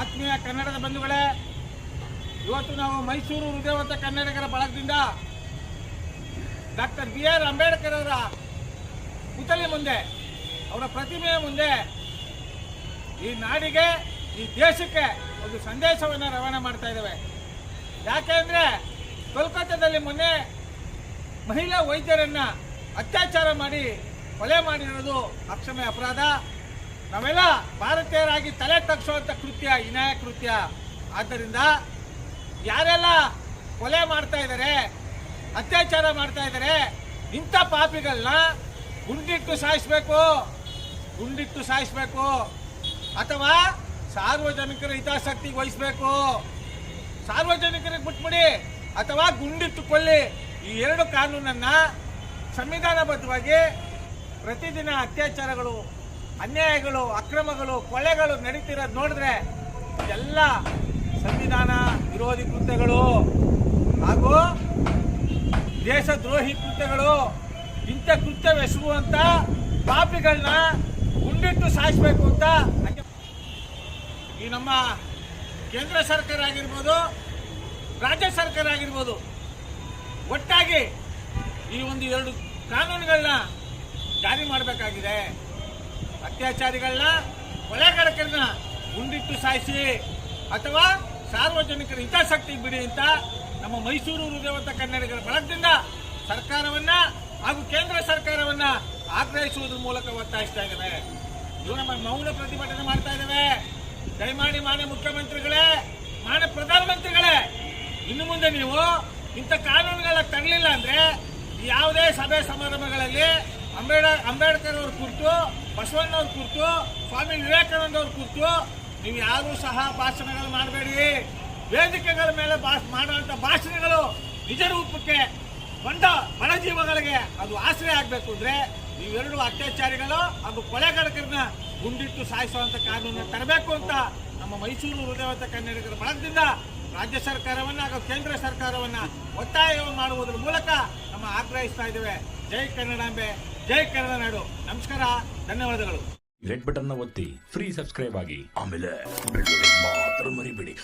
ಆತ್ಮೀಯ ಕನ್ನಡದ ಬಂಧುಗಳೇ, ಇವತ್ತು ನಾವು ಮೈಸೂರು ಹೃದಯವಂತ ಕನ್ನಡಿಗರ ಬಳಗದಿಂದ ಡಾಕ್ಟರ್ ಬಿ ಆರ್ ಅಂಬೇಡ್ಕರ್ ಅವರ ಪುತಳಿ ಮುಂದೆ, ಅವರ ಪ್ರತಿಮೆಯ ಮುಂದೆ ಈ ನಾಡಿಗೆ, ಈ ದೇಶಕ್ಕೆ ಒಂದು ಸಂದೇಶವನ್ನು ರವಾನೆ ಮಾಡ್ತಾ ಇದ್ದಾವೆ. ಯಾಕೆಂದರೆ ಕೋಲ್ಕತ್ತಾದಲ್ಲಿ ಮೊನ್ನೆ ಮಹಿಳಾ ವೈದ್ಯರನ್ನು ಅತ್ಯಾಚಾರ ಮಾಡಿ ಕೊಲೆ ಮಾಡಿರೋದು ಅಕ್ಷಮ್ಯ ಅಪರಾಧ. ನಾವೆಲ್ಲ ಭಾರತೀಯರಾಗಿ ತಲೆ ತಗ್ಸುವಂತ ಕೃತ್ಯ ಇನಾಯ ಕೃತ್ಯ. ಆದ್ದರಿಂದ ಯಾರೆಲ್ಲ ಕೊಲೆ ಮಾಡ್ತಾ ಇದ್ದಾರೆ ಅತ್ಯಾಚಾರ ಮಾಡ್ತಾ ಇದ್ದಾರೆ ಇಂಥ ಪಾಪಿಗಳನ್ನ ಗುಂಡಿಟ್ಟು ಸಾಯಿಸ್ಬೇಕು ಗುಂಡಿಟ್ಟು ಸಾಯಿಸ್ಬೇಕು, ಅಥವಾ ಸಾರ್ವಜನಿಕರ ಹಿತಾಸಕ್ತಿಗೆ ವಹಿಸ್ಬೇಕು. ಸಾರ್ವಜನಿಕರಿಗೆ ಬಿಟ್ಬಿಡಿ, ಅಥವಾ ಗುಂಡಿಟ್ಟು ಕೊಲ್ಲಿ ಈ ಎರಡು ಕಾನೂನನ್ನು ಸಂವಿಧಾನಬದ್ಧವಾಗಿ ಪ್ರತಿದಿನ ಅತ್ಯಾಚಾರಗಳು ಅನ್ಯಾಯಗಳು, ಅಕ್ರಮಗಳು ಕೊಳೆಗಳು ನಡೀತಿರೋದು ನೋಡಿದ್ರೆ ಎಲ್ಲ ಸಂವಿಧಾನ ವಿರೋಧಿ ಕೃತ್ಯಗಳು ಹಾಗೂ ದೇಶದ್ರೋಹಿ ಕೃತ್ಯಗಳು ಇಂಥ ಕೃತ್ಯವೆಸಗುವಂಥ ಪಾಪಿಗಳನ್ನ ಗುಂಡಿಟ್ಟು ಸಾಯಿಸಬೇಕು ಅಂತ ಈ ನಮ್ಮ ಕೇಂದ್ರ ಸರ್ಕಾರ ಆಗಿರ್ಬೋದು, ರಾಜ್ಯ ಸರ್ಕಾರ ಆಗಿರ್ಬೋದು, ಒಟ್ಟಾಗಿ ಈ ಒಂದು ಎರಡು ಕಾನೂನುಗಳನ್ನ ಜಾರಿ ಮಾಡಬೇಕಾಗಿದೆ. ಅತ್ಯಾಚಾರಿಗಳನ್ನ ಕೊಲೆಗಡಕರನ್ನ ಗುಂಡಿಟ್ಟು ಸಾಯಿಸಿ ಅಥವಾ ಸಾರ್ವಜನಿಕರ ಹಿತಾಸಕ್ತಿ ಬಿಡಿ ಅಂತ ನಮ್ಮ ಮೈಸೂರು ಹೃದಯವಂತ ಕನ್ನಡಿಗರ ಬಳಗದಿಂದ ಸರ್ಕಾರವನ್ನ ಹಾಗೂ ಕೇಂದ್ರ ಸರ್ಕಾರವನ್ನ ಆಗ್ರಹಿಸುವುದರ ಮೂಲಕ ಒತ್ತಾಯಿಸ್ತಾ ಇದ್ದೇವೆ. ಇವು ನಮ್ಮ ಮೌನ ಪ್ರತಿಭಟನೆ ಮಾಡ್ತಾ ಇದ್ದೇವೆ. ದಯಮಾಡಿ ಮಾನ್ಯ ಮುಖ್ಯಮಂತ್ರಿಗಳೇ, ಮಾನ್ಯ ಪ್ರಧಾನಮಂತ್ರಿಗಳೇ, ಇನ್ನು ಮುಂದೆ ನೀವು ಇಂಥ ಕಾನೂನುಗಳ ತರಲಿಲ್ಲ ಅಂದ್ರೆ ಯಾವುದೇ ಸಭೆ ಸಮಾರಂಭಗಳಲ್ಲಿ ಅಂಬೇಡ ಅಂಬೇಡ್ಕರ್ ಅವ್ರ ಕುರಿತು ಬಸವಣ್ಣವ್ರ ಕುರಿತು ಸ್ವಾಮಿ ವಿವೇಕಾನಂದ ಅವ್ರ ಕುರಿತು ನೀವು ಯಾರೂ ಸಹ ಭಾಷಣಗಳು ಮಾಡಬೇಡಿ. ವೇದಿಕೆಗಳ ಮೇಲೆ ಭಾಷ ಮಾಡುವಂಥ ಭಾಷಣಗಳು ನಿಜ ರೂಪಕ್ಕೆ ಬಂದ ಬಡಜೀವಗಳಿಗೆ ಅದು ಆಶ್ರಯ ಆಗಬೇಕು ಅಂದರೆ ನೀವೆರಡು ಅತ್ಯಾಚಾರಿಗಳು ಹಾಗೂ ಕೊಲೆಗಡಕರನ್ನ ಗುಂಡಿಟ್ಟು ಸಾಯಿಸುವಂಥ ಕಾನೂನು ತರಬೇಕು ಅಂತ ನಮ್ಮ ಮೈಸೂರು ಹೃದಯವಂತ ಕನ್ನಡಿಗರ ಬಳಗದಿಂದ ರಾಜ್ಯ ಸರ್ಕಾರವನ್ನು ಹಾಗೂ ಕೇಂದ್ರ ಸರ್ಕಾರವನ್ನು ಒತ್ತಾಯ ಮಾಡುವುದರ ಮೂಲಕ ನಮ್ಮ ಆಗ್ರಹಿಸ್ತಾ ಇದ್ದೇವೆ. ಜೈ ಕನ್ನಡಾಂಬೆ, ಜೈ ಕನ್ನಡ ನಾಡು. ನಮಸ್ಕಾರ, ಧನ್ಯವಾದಗಳು. ರೆಡ್ ಬಟನ್ ಒತ್ತಿ ಫ್ರೀ ಸಬ್ಸ್ಕ್ರೈಬ್ ಆಗಿ ಆಮೇಲೆ ಮರಿಬೇಡಿ.